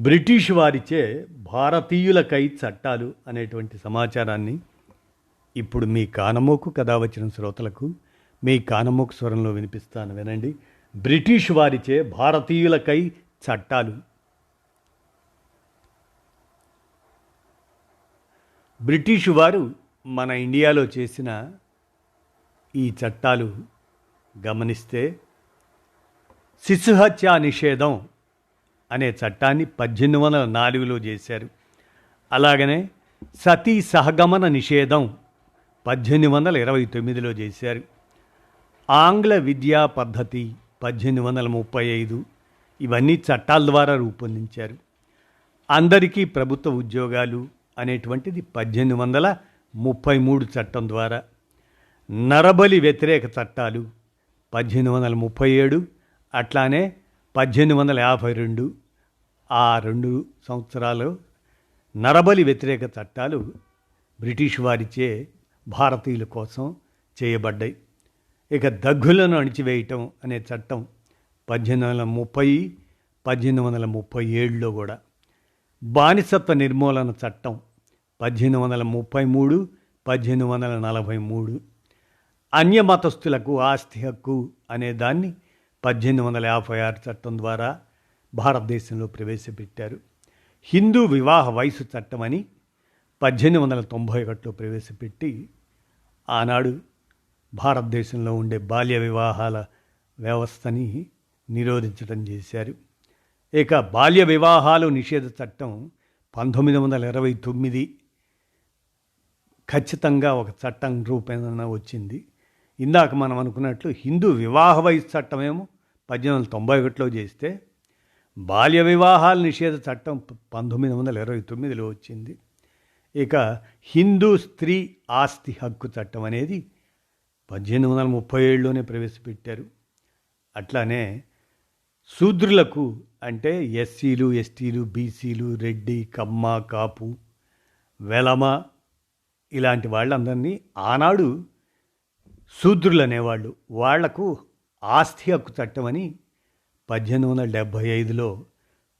British వారిచే భారతీయులకై చట్టాలు అనేటువంటి సమాచారాన్ని ఇప్పుడు మీ కానమోకు కథ వచ్చిన శ్రోతలకు మీ కానమోకు స్వరంలో వినిపిస్తాను వినండి. బ్రిటిష్ వారిచే భారతీయులకై చట్టాలు. బ్రిటిష్ వారు మన ఇండియాలో చేసిన ఈ చట్టాలు గమనిస్తే శిశుహత్యా నిషేధం అనే చట్టాన్ని పద్దెనిమిది వందల నాలుగులో చేశారు. అలాగనే సతీ సహగమన నిషేధం పద్దెనిమిది వందల ఇరవై తొమ్మిదిలో చేశారు. ఆంగ్ల విద్యా పద్ధతి పద్దెనిమిది వందల ముప్పై ఐదు ఇవన్నీ చట్టాల ద్వారా రూపొందించారు. అందరికీ ప్రభుత్వ ఉద్యోగాలు అనేటువంటిది పద్దెనిమిది వందల ముప్పై మూడు చట్టం ద్వారా. నరబలి వ్యతిరేక చట్టాలు పద్దెనిమిది వందల ముప్పై ఏడు అట్లానే పద్దెనిమిది వందల యాభై రెండు ఆ రెండు సంవత్సరాలు నరబలి వ్యతిరేక చట్టాలు బ్రిటిష్ వారిచే భారతీయుల కోసం చేయబడ్డాయి. ఇక దగ్గులను అణిచివేయటం అనే చట్టం పద్దెనిమిది వందల ముప్పై పద్దెనిమిది వందల ముప్పై ఏడులో కూడా. బానిసత్వ నిర్మూలన చట్టం పద్దెనిమిది వందల ముప్పై మూడు పద్దెనిమిది వందల నలభై మూడు. అన్యమతస్థులకు ఆస్తి హక్కు అనే దాన్ని పద్దెనిమిది వందల యాభై ఆరు చట్టం ద్వారా భారతదేశంలో ప్రవేశపెట్టారు. హిందూ వివాహ వయసు చట్టం అని పద్దెనిమిది వందల తొంభై ఒకటిలో ప్రవేశపెట్టి ఆనాడు భారతదేశంలో ఉండే బాల్య వివాహాల వ్యవస్థని నిరోధించడం చేశారు. ఇక బాల్య వివాహాలు నిషేధ చట్టం పంతొమ్మిది వందల ఇరవై తొమ్మిది ఖచ్చితంగా ఒక చట్టం రూపేణ వచ్చింది. ఇందాక మనం అనుకున్నట్లు హిందూ వివాహ వయసు చట్టమేమో పద్దెనిమిది వందల తొంభై ఒకటిలో చేస్తే బాల్య వివాహాల నిషేధ చట్టం పంతొమ్మిది వందల ఇరవై తొమ్మిదిలో వచ్చింది. ఇక హిందూ స్త్రీ ఆస్తి హక్కు చట్టం అనేది పద్దెనిమిది వందల ముప్పై ఏడులోనే ప్రవేశపెట్టారు. అట్లానే శూద్రులకు అంటే ఎస్సీలు ఎస్టీలు బీసీలు రెడ్డి కమ్మ కాపు వెలమ ఇలాంటి వాళ్ళందరినీ ఆనాడు శూద్రులు అనేవాళ్ళు వాళ్ళకు ఆస్తి హక్కు చట్టం అని పద్దెనిమిది వందల డెబ్భై ఐదులో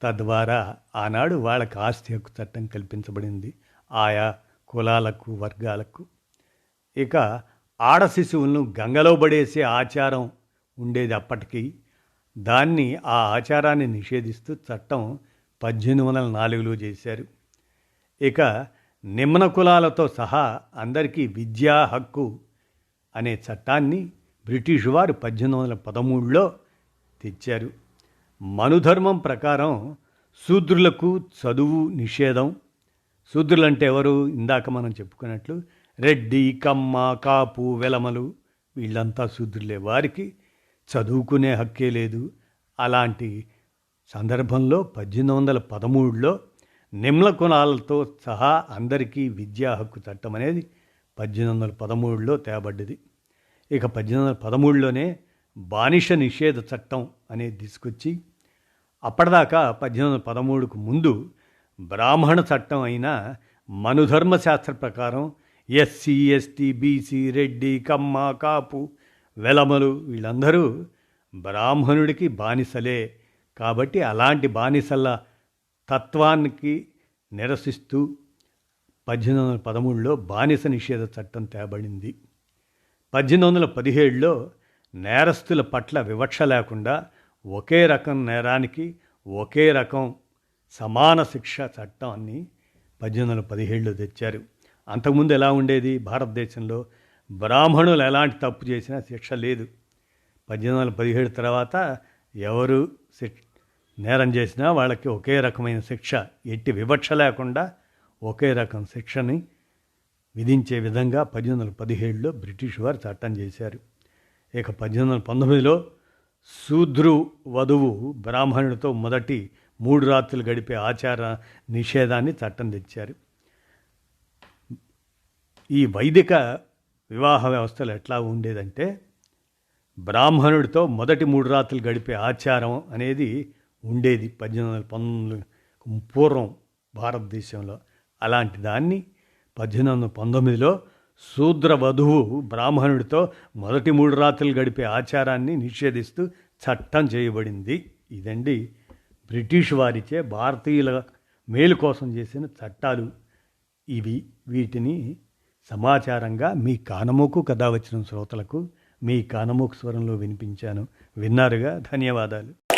తద్వారా ఆనాడు వాళ్ళకి ఆస్తి హక్కు చట్టం కల్పించబడింది. ఆయా కులాలకు వర్గాలకు. ఇక ఆడ శిశువులను గంగలో పడేసే ఆచారం ఉండేది అప్పటికి. దాన్ని ఆ ఆచారాన్ని నిషేధిస్తూ చట్టం పద్దెనిమిది వందల నాలుగులో చేశారు. ఇక నిమ్న కులాలతో సహా అందరికీ విద్యా హక్కు అనే చట్టాన్ని బ్రిటిష్ వారు పద్దెనిమిది వందల పదమూడులో తెచ్చారు. మనుధర్మం ప్రకారం శూద్రులకు చదువు నిషేధం. శూద్రులంటే ఎవరు? ఇందాక మనం చెప్పుకున్నట్లు రెడ్డి కమ్మ కాపు వెలమలు వీళ్ళంతా శూద్రులే. వారికి చదువుకునే హక్కే లేదు. అలాంటి సందర్భంలో పద్దెనిమిది వందల పదమూడులో నిమ్ల కులాలతో సహా అందరికీ విద్యా హక్కు చట్టం అనేది పద్దెనిమిది వందల పదమూడులో తేబడ్డది. ఇక పద్దెనిమిది వందల పదమూడులోనే బానిస నిషేధ చట్టం అనేది తీసుకొచ్చి అప్పటిదాకా పద్దెనిమిది వందల పదమూడుకు ముందు బ్రాహ్మణ చట్టం అయిన మనుధర్మశాస్త్ర ప్రకారం SC ST BC Reddy Kamma Kapu వెలమలు వీళ్ళందరూ బ్రాహ్మణుడికి బానిసలే. కాబట్టి అలాంటి బానిసల తత్వానికి నిరసిస్తూ పద్దెనిమిది వందల పదమూడులో బానిస నిషేధ చట్టం తేబడింది. పద్దెనిమిది వందల పదిహేడులో నేరస్తుల పట్ల వివక్ష లేకుండా ఒకే రకం నేరానికి ఒకే రకం సమాన శిక్ష చట్టాన్ని పద్దెనిమిది వందల పదిహేడులో తెచ్చారు. అంతకుముందు ఎలా ఉండేది? భారతదేశంలో బ్రాహ్మణులు ఎలాంటి తప్పు చేసినా శిక్ష లేదు. పద్దెనిమిది వందల పదిహేడు తర్వాత ఎవరు నేరం చేసినా వాళ్ళకి ఒకే రకమైన శిక్ష ఎట్టి వివక్ష లేకుండా ఒకే రకం శిక్షని విధించే విధంగా పద్దెనిమిది వందల పదిహేడులో బ్రిటిష్ వారు చట్టం చేశారు. ఇక పద్దెనిమిది వందల పంతొమ్మిదిలో శూద్రు వధువు బ్రాహ్మణుడితో మొదటి మూడు రాత్రులు గడిపే ఆచార నిషేధాన్ని చట్టం తెచ్చారు. ఈ వైదిక వివాహ వ్యవస్థలు ఎట్లా ఉండేదంటే బ్రాహ్మణుడితో మొదటి మూడు రాత్రులు గడిపే ఆచారం అనేది ఉండేది పద్దెనిమిది వందల పంతొమ్మిది పూర్వం భారతదేశంలో. అలాంటి దాన్ని పద్దెనిమిది వందల పంతొమ్మిదిలో శూద్ర వధువు బ్రాహ్మణుడితో మొదటి మూడు రాత్రులు గడిపే ఆచారాన్ని నిషేధిస్తూ చట్టం చేయబడింది. ఇదండి బ్రిటిష్ వారిచే భారతీయుల మేలు కోసం చేసిన చట్టాలు. ఇవి వీటిని సమాచారంగా మీ కానమూకు కథ వచ్చిన శ్రోతలకు మీ కానమూకు స్వరంలో వినిపించాను. విన్నారుగా? ధన్యవాదాలు.